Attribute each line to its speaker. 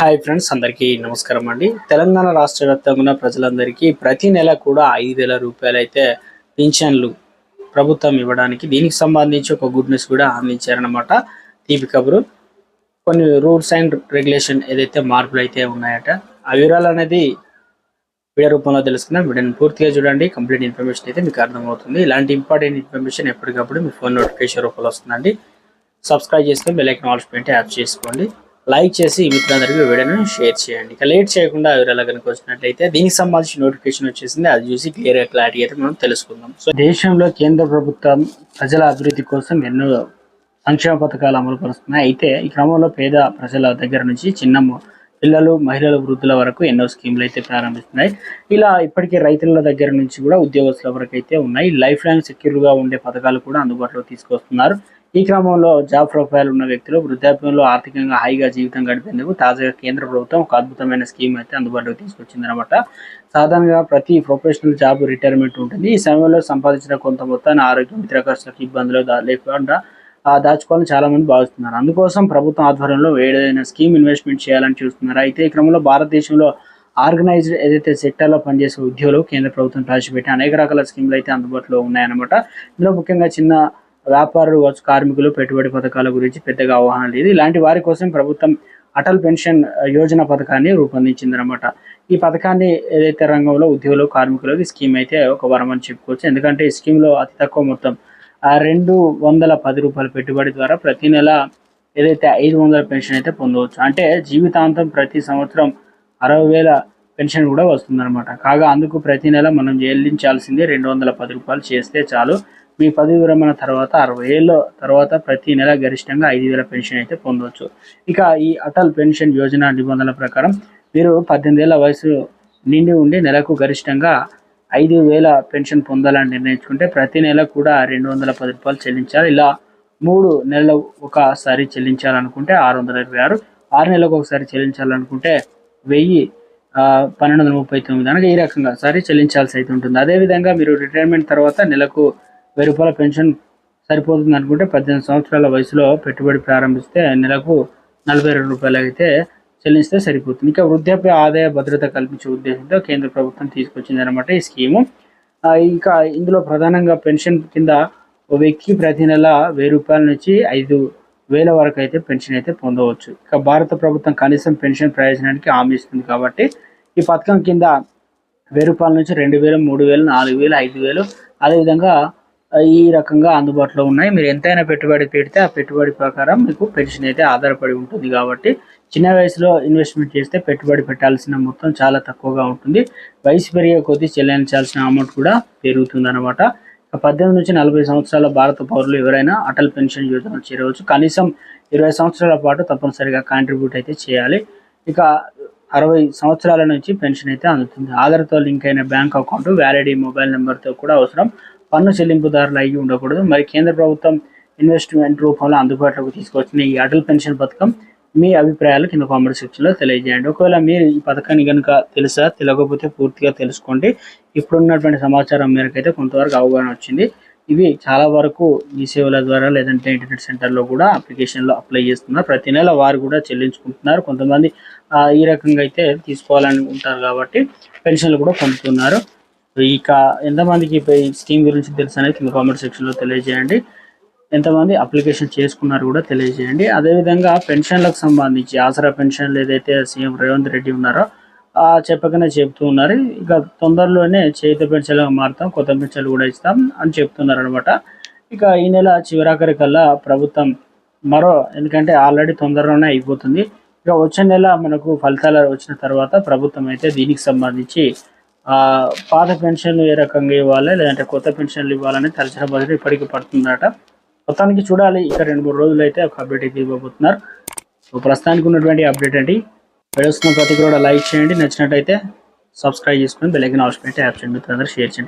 Speaker 1: Hi friends అందరికీ నమస్కారం అండి. తెలంగాణ రాష్ట్ర వ్యాప్తంగా ప్రజలందరికీ ప్రతి నెల కూడా ఐదు వేల రూపాయలు అయితే పింఛన్లు ప్రభుత్వం ఇవ్వడానికి దీనికి సంబంధించి ఒక గుడ్ న్యూస్ కూడా అందించారనమాట తీపి కబురు. కొన్ని రూల్స్ అండ్ రెగ్యులేషన్ ఏదైతే మార్పులు అయితే ఉన్నాయట ఆ వివరాలు అనేది వీడియో రూపంలో తెలుసుకున్నాం వీడియోని పూర్తిగా చూడండి. కంప్లీట్ ఇన్ఫర్మేషన్ అయితే మీకు అర్థమవుతుంది. ఇలాంటి ఇంపార్టెంట్ ఇన్ఫర్మేషన్ ఎప్పటికప్పుడు మీ ఫోన్ నోటిఫికేషన్ రూపంలో వస్తుందండి. సబ్స్క్రైబ్ చేసుకొని బెల్ ఐకన్ ఆల్స్ పెట్టి యాప్ చేసుకోండి. లైక్ చేసి మిత్రులందరికీ వీడియోని షేర్ చేయండి. ఇక లేట్ చేయకుండా వివరాలు కనుక వచ్చినట్లయితే దీనికి సంబంధించి నోటిఫికేషన్ వచ్చేసింది. అది చూసి క్లియర్ క్లారిటీ అయితే మనం తెలుసుకుందాం. సో దేశంలో కేంద్ర ప్రభుత్వం ప్రజల అభివృద్ధి కోసం ఎన్నో సంక్షేమ పథకాలు అమలు పరుస్తున్నాయి. అయితే ఈ క్రమంలో పేద ప్రజల దగ్గర నుంచి చిన్న పిల్లలు మహిళలు వృద్ధుల వరకు ఎన్నో స్కీమ్లు అయితే ప్రారంభిస్తున్నాయి. ఇలా ఇప్పటికే రైతుల దగ్గర నుంచి కూడా ఉద్యోగస్తుల వరకు అయితే ఉన్నాయి. లైఫ్ లైన్ సెక్యూర్గా ఉండే పథకాలు కూడా అందుబాటులో తీసుకొస్తున్నారు. ఈ క్రమంలో జాబ్ ప్రొఫైల్ ఉన్న వ్యక్తులు వృద్ధాప్యంలో ఆర్థికంగా హాయిగా జీవితం గడిపేందుకు తాజాగా కేంద్ర ప్రభుత్వం ఒక అద్భుతమైన స్కీమ్ అయితే అందుబాటులోకి తీసుకొచ్చింది అనమాట సాధారణంగా ప్రతి ప్రొఫెషనల్ జాబ్ రిటైర్మెంట్ ఉంటుంది. ఈ సమయంలో సంపాదించిన కొంత మొత్తాన్ని ఆరోగ్యం మిత్ర ఖర్చులకు ఇబ్బందులు లేకుండా దాచుకోవాలని చాలా మంది భావిస్తున్నారు. అందుకోసం ప్రభుత్వం ఆధ్వర్యంలో ఏదైనా స్కీమ్ ఇన్వెస్ట్మెంట్ చేయాలని చూస్తున్నారు? అయితే ఈ క్రమంలో భారతదేశంలో ఆర్గనైజ్డ్ ఏదైతే సెక్టర్లో పనిచేసే ఉద్యోగులు కేంద్ర ప్రభుత్వం ప్రవేశపెట్టి అనేక రకాల స్కీమ్లు అయితే అందుబాటులో ఉన్నాయన్నమాట. ఇందులో ముఖ్యంగా చిన్న వ్యాపారులు కావచ్చు, కార్మికులు పెట్టుబడి పథకాల గురించి పెద్దగా అవగాహన లేదు. ఇలాంటి వారి కోసం ప్రభుత్వం అటల్ పెన్షన్ యోజన పథకాన్ని రూపొందించింది అనమాట ఈ పథకాన్ని ఏదైతే రంగంలో ఉద్యోగులు కార్మికులకు స్కీమ్ అయితే ఒక వరం అని చెప్పుకోవచ్చు. ఎందుకంటే ఈ స్కీమ్లో అతి తక్కువ మొత్తం ఆ రెండు వందల పది రూపాయల పెట్టుబడి ద్వారా ప్రతి నెల ఏదైతే ఐదు వందల పెన్షన్ అయితే పొందవచ్చు. అంటే జీవితాంతం ప్రతి సంవత్సరం అరవై వేల పెన్షన్ కూడా వస్తుందన్నమాట. కాగా అందుకు ప్రతి నెల మనం చెల్లించాల్సింది రెండు వందల పది రూపాయలు చేస్తే చాలు. మీ పదవి విరమణ తర్వాత అరవై ఏళ్ళ తర్వాత ప్రతి నెల గరిష్టంగా ఐదు వేల పెన్షన్ అయితే పొందవచ్చు ఇక ఈ అటల్ పెన్షన్ యోజన నిబంధనల ప్రకారం మీరు పద్దెనిమిది ఏళ్ళ వయసు నిండి ఉండి నెలకు గరిష్టంగా ఐదు వేల పెన్షన్ పొందాలని నిర్ణయించుకుంటే ప్రతి నెల కూడా రెండు వందల పది రూపాయలు చెల్లించాలి. ఇలా మూడు నెలలు ఒకసారి చెల్లించాలనుకుంటే ఆరు వందల ఇరవై ఆరు ఆరు నెలలకు ఒకసారి చెల్లించాలనుకుంటే వెయ్యి పన్నెండు వందల ముప్పై తొమ్మిది అనగా ఈ రకంగా సరి చెల్లించాల్సి అయితే ఉంటుంది. అదేవిధంగా మీరు రిటైర్మెంట్ తర్వాత నెలకు వెయ్యి రూపాయల పెన్షన్ సరిపోతుంది అనుకుంటే పద్దెనిమిది సంవత్సరాల వయసులో పెట్టుబడి ప్రారంభిస్తే నెలకు నలభై రెండు రూపాయలు అయితే చెల్లిస్తే సరిపోతుంది. ఇంకా వృద్ధాప్య ఆదాయ భద్రత కల్పించే ఉద్దేశంతో కేంద్ర ప్రభుత్వం తీసుకొచ్చింది అనమాట ఈ స్కీము. ఇంకా ఇందులో ప్రధానంగా పెన్షన్ కింద ఓ వ్యక్తికి ప్రతి నెల వెయ్యి రూపాయల నుంచి ఐదు వేల వరకు అయితే పెన్షన్ అయితే పొందవచ్చు. ఇక భారత ప్రభుత్వం కనీసం పెన్షన్ ప్రయోజనానికి హామీ ఇస్తుంది కాబట్టి ఈ పథకం కింద వెయ్యి రూపాయల నుంచి రెండు వేలు మూడు వేలు నాలుగు వేలు ఐదు వేలు అదేవిధంగా ఈ రకంగా అందుబాటులో ఉన్నాయి. మీరు ఎంతైనా పెట్టుబడి పెడితే ఆ పెట్టుబడి ప్రకారం మీకు పెన్షన్ అయితే ఆధారపడి ఉంటుంది కాబట్టి చిన్న వయసులో ఇన్వెస్ట్మెంట్ చేస్తే పెట్టుబడి పెట్టాల్సిన మొత్తం చాలా తక్కువగా ఉంటుంది. వయసు పెరిగే కొద్దీ చెల్లించాల్సిన అమౌంట్ కూడా పెరుగుతుందన్నమాట. పద్దెనిమిది నుంచి నలభై సంవత్సరాల భారత పౌరులు ఎవరైనా అటల్ పెన్షన్ యోజనలో చేరవచ్చు కనీసం ఇరవై సంవత్సరాల పాటు తప్పనిసరిగా కాంట్రిబ్యూట్ అయితే చేయాలి. ఇక అరవై సంవత్సరాల నుంచి పెన్షన్ అయితే అందుతుంది. ఆధార్తో లింక్ అయిన బ్యాంక్ అకౌంట్ వ్యాలిడీ మొబైల్ నెంబర్తో కూడా అవసరం. పన్ను చెల్లింపుదారులు అయ్యి ఉండకూడదు. మరి కేంద్ర ప్రభుత్వం ఇన్వెస్ట్మెంట్ రూపంలో అందుబాటులోకి తీసుకొచ్చిన ఈ అటల్ పెన్షన్ పథకం మీ అభిప్రాయాలు కింద కామెంట్ సెక్షన్లో తెలియజేయండి. ఒకవేళ మీరు ఈ పథకాన్ని కనుక తెలుసా తెలియకపోతే పూర్తిగా తెలుసుకోండి. ఇప్పుడున్నటువంటి సమాచారం మేరకు అయితే కొంతవరకు అవగాహన వచ్చింది. ఇవి చాలా వరకు ఈ సేవల ద్వారా లేదంటే ఇంటర్నెట్ సెంటర్లో కూడా అప్లికేషన్లో అప్లై చేస్తున్నారు. ప్రతి నెల వారు కూడా చెల్లించుకుంటున్నారు. కొంతమంది ఈ రకంగా అయితే తీసుకోవాలని ఉంటారు కాబట్టి పెన్షన్లు కూడా పొందుతున్నారు. ఇక ఎంతమందికి ఇప్పుడు స్కీమ్ గురించి తెలుసు అనేది కింద కామెంట్ సెక్షన్లో తెలియజేయండి. ఎంతమంది అప్లికేషన్ చేసుకున్నారు కూడా తెలియజేయండి. అదేవిధంగా పెన్షన్లకు సంబంధించి ఆసరా పెన్షన్లు ఏదైతే సీఎం రేవంత్ రెడ్డి ఉన్నారో ఆ చెప్పకనే చెప్తూ ఉన్నారు. ఇక తొందరలోనే చేతి పెన్షన్లు మారుతాం కొత్త పెన్షన్లు కూడా ఇస్తాం అని చెప్తున్నారు అనమాట ఇక ఈ నెల చివరాఖరి కల్లా ప్రభుత్వం మరో ఎందుకంటే ఆల్రెడీ తొందరలోనే అయిపోతుంది. ఇక వచ్చే నెల మనకు ఫలితాలు వచ్చిన తర్వాత ప్రభుత్వం అయితే దీనికి సంబంధించి పాత పెన్షన్లు ఏ రకంగా ఇవ్వాలి లేదంటే కొత్త పెన్షన్లు ఇవ్వాలని తలచిన బదులు ఇప్పటికీ పడుతుందట మొత్తానికి చూడాలి ఇక రెండు మూడు రోజులు అయితే ఒక అప్డేట్ అయితే ఇవ్వబోతున్నారు. సో ప్రస్తుతానికి ఉన్నటువంటి అప్డేట్ అండి. వీడియోస్ ప్రతి కూడా లైక్ చేయండి. నచ్చినట్టయితే సబ్స్క్రైబ్ చేసుకొని బెల్ అవసరం అయితే పెట్టి యాప్ చేయండి. మిత్రులందరూ షేర్ చేయండి.